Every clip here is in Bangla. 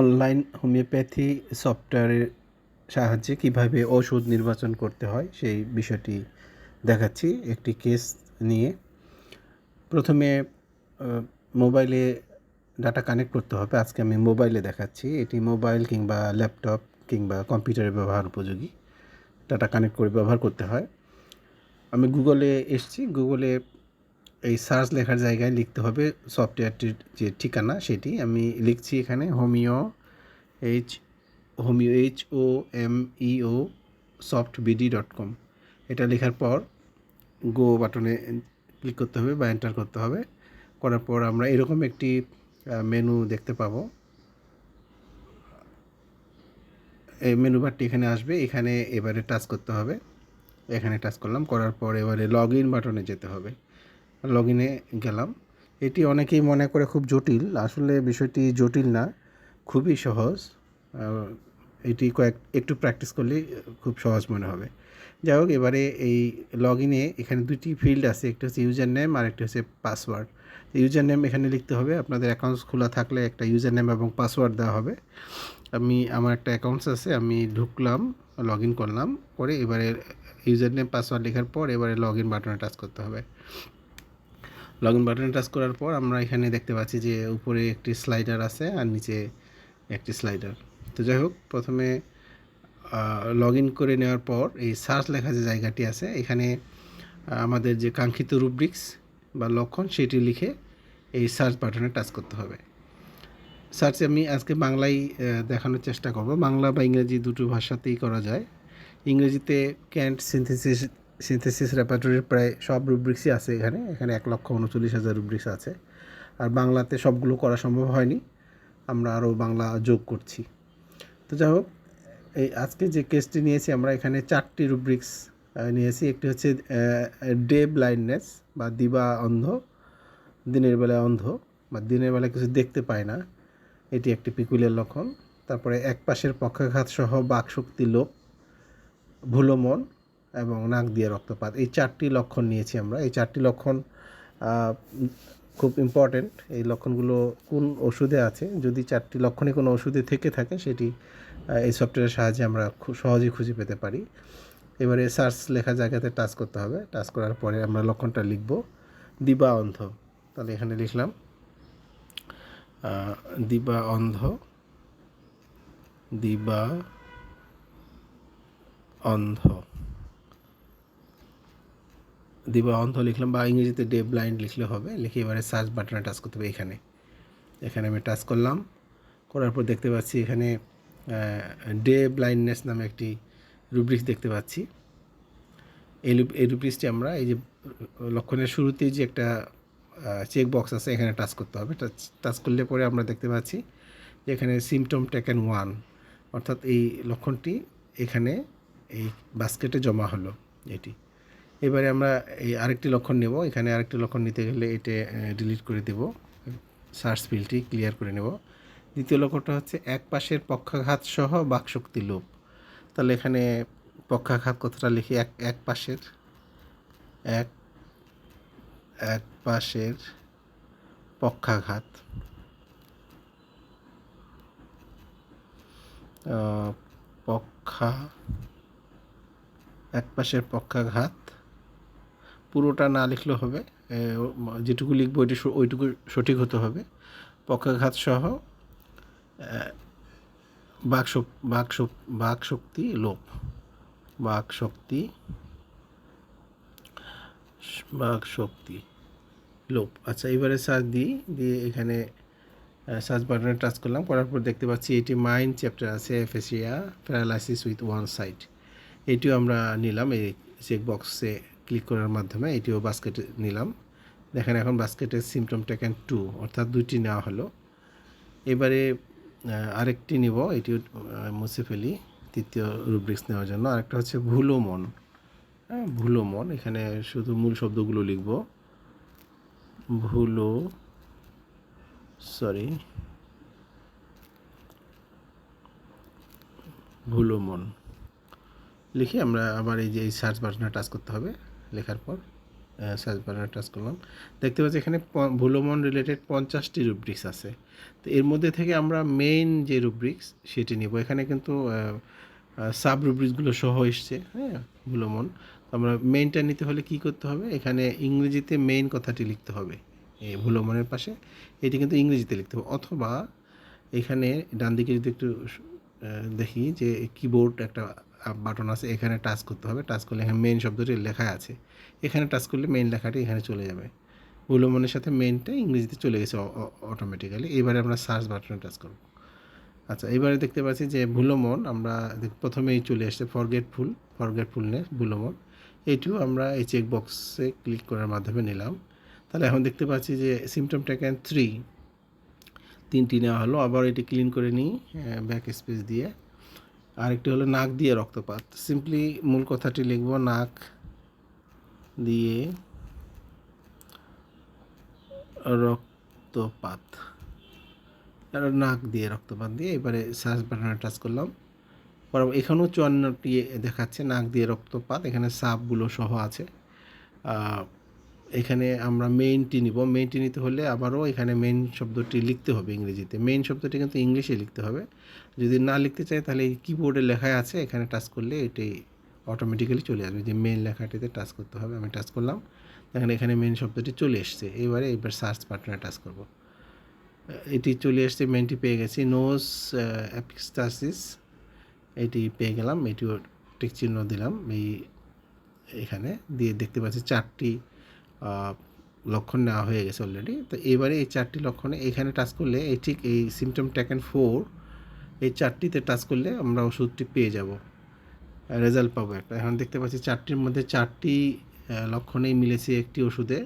অনলাইন হোমিওপ্যাথি সফটওয়্যারের সাহায্যে কীভাবে ওষুধ নির্বাচন করতে হয়, সেই বিষয়টি দেখাচ্ছি একটি কেস নিয়ে। প্রথমে মোবাইলে ডাটা কানেক্ট করতে হবে। আজকে আমি মোবাইলে দেখাচ্ছি। এটি মোবাইল কিংবা ল্যাপটপ কিংবা কম্পিউটারে ব্যবহার উপযোগী। ডাটা কানেক্ট করে ব্যবহার করতে হয়। আমি গুগলে এসেছি। গুগলে এই সার্চ লেখার জায়গায় লিখতে হবে সফটওয়্যারটির যে ঠিকানা সেটি। আমি লিখছি এখানে homeo H homeo H O M E O soft BD dot com. এটা লেখার পর গো বাটনে ক্লিক করতে হবে বা এন্টার করতে হবে। করার পর আমরা এরকম একটি মেনু দেখতে পাবো। এই মেনু বারটি এখানে আসবে। এখানে এবারে টাচ করতে হবে। এখানে টাচ করলাম। করার পর এবারে লগ ইন বাটনে যেতে হবে। লগ ইনে গেলাম। এটি অনেকেই মনে করে খুব জটিল। আসলে বিষয়টি জটিল না, খুবই সহজ। এটি কয়েক, একটু প্র্যাকটিস করলেই খুব সহজ মনে হবে। যাই হোক, এবারে এই লগ ইনে এখানে দুটি ফিল্ড আছে। একটি হচ্ছে ইউজার নেম আর একটি হচ্ছে পাসওয়ার্ড ইউজার নেম এখানে লিখতে হবে, আপনাদের অ্যাকাউন্টস খোলা থাকলে একটা ইউজার নেম এবং পাসওয়ার্ড দেওয়া হবে। আমি, আমার একটা অ্যাকাউন্টস আছে, আমি ঢুকলাম লগ ইন করলাম, করে এবারে ইউজার নেম পাসওয়ার্ড লেখার পর এবারে লগ ইন বাটনে টাচ করতে হবে। লগ ইন বাটনে টাচ করার পর আমরা এখানে দেখতে পাচ্ছি যে উপরে একটি স্লাইডার আছে আর নিচে একটি স্লাইডার তো যাই হোক, প্রথমে লগ ইন করে নেওয়ার পর এই সার্চ লেখা যে জায়গাটি আছে, এখানে আমাদের যে কাঙ্ক্ষিত রুব্রিক্স বা লক্ষণ সেটি লিখে এই সার্চ বাটনে টাচ করতে হবে। সার্চ আমি আজকে বাংলায় দেখানোর চেষ্টা করব। বাংলা বা ইংরেজি দুটো ভাষাতেই করা যায়। ইংরেজিতে ক্যান্ট সিনথেসিস সিনথেসিস রেপার্টরির প্রায় সব রুব্রিক্সই আছে এখানে। এখানে এক লক্ষ উনচল্লিশ হাজার রুব্রিক্স আছে। আর বাংলাতে সবগুলো করা সম্ভব হয়নি। আমরা আরও বাংলা যোগ করছি। তো যাই হোক, এই আজকে যে কেসটি নিয়েছি, আমরা এখানে চারটি রুব্রিক্স নিয়েছি। একটি হচ্ছে ডে ব্লাইন্ডনেস বা দিবা অন্ধ, দিনের বেলায় অন্ধ বা দিনের বেলায় কিছু দেখতে পায় না। এটি একটি পিকুলিয়ার লক্ষণ। তারপরে এক পাশের পক্ষাঘাত সহ বাকশক্তি লোপ ভুলো মন এবং নাক দিয়ে রক্তপাত। এই চারটি লক্ষণ নিয়েছি আমরা। এই চারটি লক্ষণ খুব ইম্পর্ট্যান্ট এই লক্ষণগুলো কোন ওষুধে আছে? যদি চারটি লক্ষণে কোনো ওষুধে থেকে থাকে, সেটি এই সফটওয়্যারের সাহায্যে আমরা খুব সহজেই খুঁজে পেতে পারি। এবারে সার্চ লেখা জায়গাতে টাচ করতে হবে। টাচ করার পরে আমরা লক্ষণটা লিখব। দিবা অন্ধ। তাহলে এখানে লিখলাম দিবা অন্ধ দিবা অন্ধ। দিবা অন্ধ লিখলাম বা ইংরেজিতে ডে ব্লাইন্ড লিখলে হবে। লিখে এবারে সার্চ বাটনে টাচ করতে হবে এখানে। এখানে আমি টাচ করলাম। করার পর দেখতে পাচ্ছি এখানে ডে ব্লাইন্ডনেস নামে একটি রুব্রিক্স দেখতে পাচ্ছি। এই এই রুব্রিক্সটি আমরা এই যে, লক্ষণের শুরুতেই যে একটা চেক বক্স আছে এখানে টাচ করতে হবে। টাচ টাচ করলে পরে আমরা দেখতে পাচ্ছি যে এখানে সিমটম টেকেন ওয়ান অর্থাৎ এই লক্ষণটি এখানে এই বাস্কেটে জমা হলো এটি। এবারে আমরা এই আরেকটি লক্ষণ নেব। এখানে আরেকটি লক্ষণ নিতে গেলে এটা ডিলিট করে দেব। সার্চ ফিল্ডটি ক্লিয়ার করে নেব। দ্বিতীয় লক্ষণটা হচ্ছে এক পাশের পক্ষাঘাত সহ বাকশক্তি লোপ। তাহলে এখানে পক্ষাঘাত কথাটা লিখি, এক এক পাশের, এক এক পাশের পক্ষাঘাত। পক্ষা, এক পাশের পক্ষাঘাত পুরোটা না লিখলেও হবে। যেটুকু লিখব ওইটি ওইটুকু সঠিক হতে হবে। পক্ষাঘাত সহ বাক বাক শক্তি লোপ। বাক শক্তি বাক শক্তি লোপ। আচ্ছা এবারে সার্চ দিই, দিয়ে এখানে সার্চ বাটনে টাচ করলাম, করার পর দেখতে পাচ্ছি এটি মাইন্ড চ্যাপ্টার আছে aphasia paralysis with one side এটিও আমরা নিলাম, এই চেক বক্সে ক্লিক করার মাধ্যমে এটিও বাস্কেটে নিলাম। দেখেন এখন বাস্কেটের সিমটম টেকেন টু অর্থাৎ দুইটি নেওয়া হলো। এবারে আরেকটি নিব, এটিও মুছে ফেলি তৃতীয় রুব্রিক্স নেওয়ার জন্য। আরেকটা হচ্ছে ভুলো মন হ্যাঁ ভুলো মন এখানে শুধু মূল শব্দগুলো লিখব। ভুলো সরি ভুলো মন লিখে আমরা আবার এই যে এই সার্চ বাটনে টাচ করতে হবে। লেখার পর সার্চ বাটনে টাচ করলাম। দেখতে পাচ্ছি এখানে ভুলমন রিলেটেড পঞ্চাশটি রুব্রিক্স আছে। তো এর মধ্যে থেকে আমরা মেইন যে রুব্রিক্স সেটি নিব। এখানে কিন্তু সাব রুব্রিক্সগুলো সহ এসছে হ্যাঁ ভুলমন। আমরা মেইনটা নিতে হলে কি করতে হবে? এখানে ইংরেজিতে মেইন কথাটি লিখতে হবে, এই ভুলমনের পাশে। এটি কিন্তু ইংরেজিতে লিখতে হবে। অথবা এখানে ডান দিকে যদি একটু দেখি যে কিবোর্ড একটা বাটন আছে, এখানে টাচ করতে হবে। টাচ করলে এখানে মেইন শব্দটি লেখা আছে। এখানে টাচ করলে মেইন লেখাটি এখানে চলে যাবে। ভুলমনের সাথে মেইনটা ইংরেজিতে চলে গেছে অটোমেটিক্যালি এবারে আমরা সার্চ বাটনে টাচ করব। আচ্ছা এবারে দেখতে পাচ্ছি যে ভুলমন আমরা প্রথমেই চলে আসছে ফরগেটফুল ফরগেটফুলনেস ভুলমন। এইটিও আমরা এই চেক বক্সে ক্লিক করার মাধ্যমে নিলাম। তাহলে এখন দেখতে পাচ্ছি যে সিমটম ট্যাকেন থ্রি তিনটি নেওয়া হলো। আবার এটি ক্লিন করে নিই ব্যাক স্পেস দিয়ে। আরেকটি হলো নাক দিয়ে রক্তপাত। সিম্পলি মূল কথাটি লিখব, নাক দিয়ে রক্তপাত। নাক দিয়ে রক্তপাত দিয়ে এবারে সার্চ বাটনে টাচ করলাম। পরে এখানেও চুয়ান্নটি দেখাচ্ছে, নাক দিয়ে রক্তপাত, এখানে সাপগুলো সহ আছে। এখানে আমরা মেইনটি নিব। মেইনটি নিতে হলে আবারও এখানে মেইন শব্দটি লিখতে হবে ইংরেজিতে। মেইন শব্দটি কিন্তু ইংলিশে লিখতে হবে। যদি না লিখতে চাই তাহলে কিবোর্ডে লেখায় আছে। এখানে টাচ করলে এটি অটোমেটিক্যালি চলে আসবে। যে মেইন লেখাটিতে টাচ করতে হবে, আমি টাচ করলাম। দেখেন এখানে মেইন শব্দটি চলে এসছে। এবারে এবার সার্চ বাটনে টাচ করব। এটি চলে এসছে মেইনটি পেয়ে গেছি। নোস অ্যাপিক্সটাসিস এটি পেয়ে গেলাম। এটিও টিক চিহ্ন দিলাম। এই এখানে দিয়ে দেখতে পাচ্ছি চারটি লক্ষণ নেওয়া হয়ে গেছে অলরেডি তো এবারে এই চারটি লক্ষণে এখানে টাচ করলে এই ঠিক এই সিমটম ট্যাকেন ফোর এই চারটিতে টাচ করলে আমরা ওষুধটি পেয়ে যাব। রেজাল্ট পাবো একটা। এখন দেখতে পাচ্ছি চারটির মধ্যে চারটি লক্ষণেই মিলেছে একটি ওষুধে,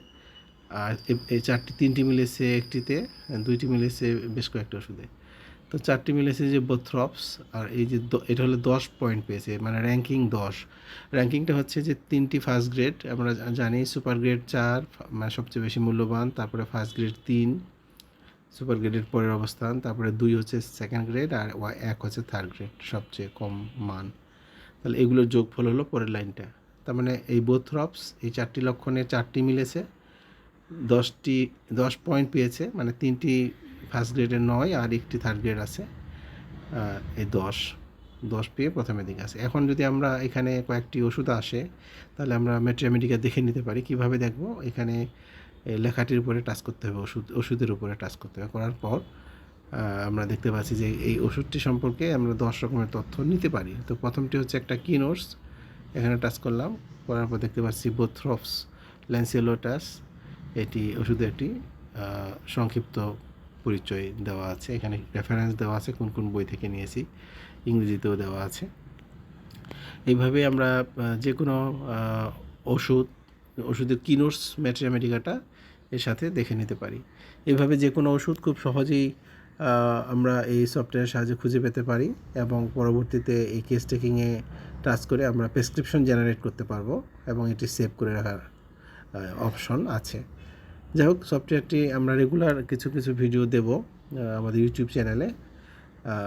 আর এই চারটি তিনটি মিলেছে একটিতে, দুইটি মিলেছে বেশ কয়েকটি ওষুধে। তো চারটি মিলেছে যে বোথ্রপস আর এই যে এটা হলো দশ পয়েন্ট পেয়েছে মানে র্যাঙ্কিং দশ। র্যাঙ্কিংটা হচ্ছে যে তিনটি ফার্স্ট গ্রেড আমরা জানি সুপার গ্রেড চার মানে সবচেয়ে বেশি মূল্যবান, তারপরে ফার্স্ট গ্রেড তিন সুপার গ্রেডের পরের অবস্থান, তারপরে দুই হচ্ছে সেকেন্ড গ্রেড আর এক হচ্ছে থার্ড গ্রেড সবচেয়ে কম মান। তাহলে এগুলোর যোগফল হলো পরের লাইনটা। তার মানে এই বোথ্রপস এই চারটি লক্ষণে চারটি মিলেছে, দশটি দশ পয়েন্ট পেয়েছে মানে তিনটি ফার্স্ট গ্রেডের নয় আর একটি থার্ড গ্রেড আছে। এই দশ। দশ পেয়ে প্রথমের দিকে আছে। এখন যদি আমরা এখানে কয়েকটি ওষুধ আসে, তাহলে আমরা মেট্রিয়ামেডিকা দেখে নিতে পারি। কীভাবে দেখব? এখানে লেখাটির উপরে টাচ করতে হবে, ওষুধ, ওষুধের উপরে টাচ করতে হবে। করার পর আমরা দেখতে পাচ্ছি যে এই ওষুধটি সম্পর্কে আমরা দশ রকমের তথ্য নিতে পারি। তো প্রথমটি হচ্ছে একটা কিনোর্স। এখানে টাচ করলাম। করার পর দেখতে পাচ্ছি বোথ্রপস ল্যান্সিলোটাস এটি ওষুধের একটি সংক্ষিপ্ত পরিচয় দেওয়া আছে, এখানে রেফারেন্স দেওয়া আছে, কোন কোন বই থেকে নিয়েছি, ইংরেজিতেও দেওয়া আছে। এইভাবে আমরা যে কোনো ওষুধ, ওষুধের কিনোর্স ম্যাট্রিয়ামেটিকাটা এর সাথে দেখে নিতে পারি। এইভাবে যে কোনো ওষুধ খুব সহজেই আমরা এই সফটওয়্যারের সাহায্যে খুঁজে পেতে পারি এবং পরবর্তীতে এই কেস টেকিংয়ে টাচ করে আমরা প্রেসক্রিপশন জেনারেট করতে পারব এবং এটি সেভ করে রাখার অপশন আছে। যাই হোক সফটওয়্যারটি আমরা রেগুলার কিছু কিছু ভিডিও দেব আমাদের ইউটিউব চ্যানেলে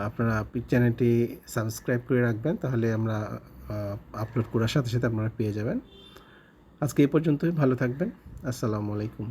আপনারা চ্যানেলটি সাবস্ক্রাইব করে রাখবেন, তাহলে আমরা আপলোড করার সাথে সাথে আপনারা পেয়ে যাবেন। আজকে এই পর্যন্তই, ভালো থাকবেন। আসসালামু আলাইকুম।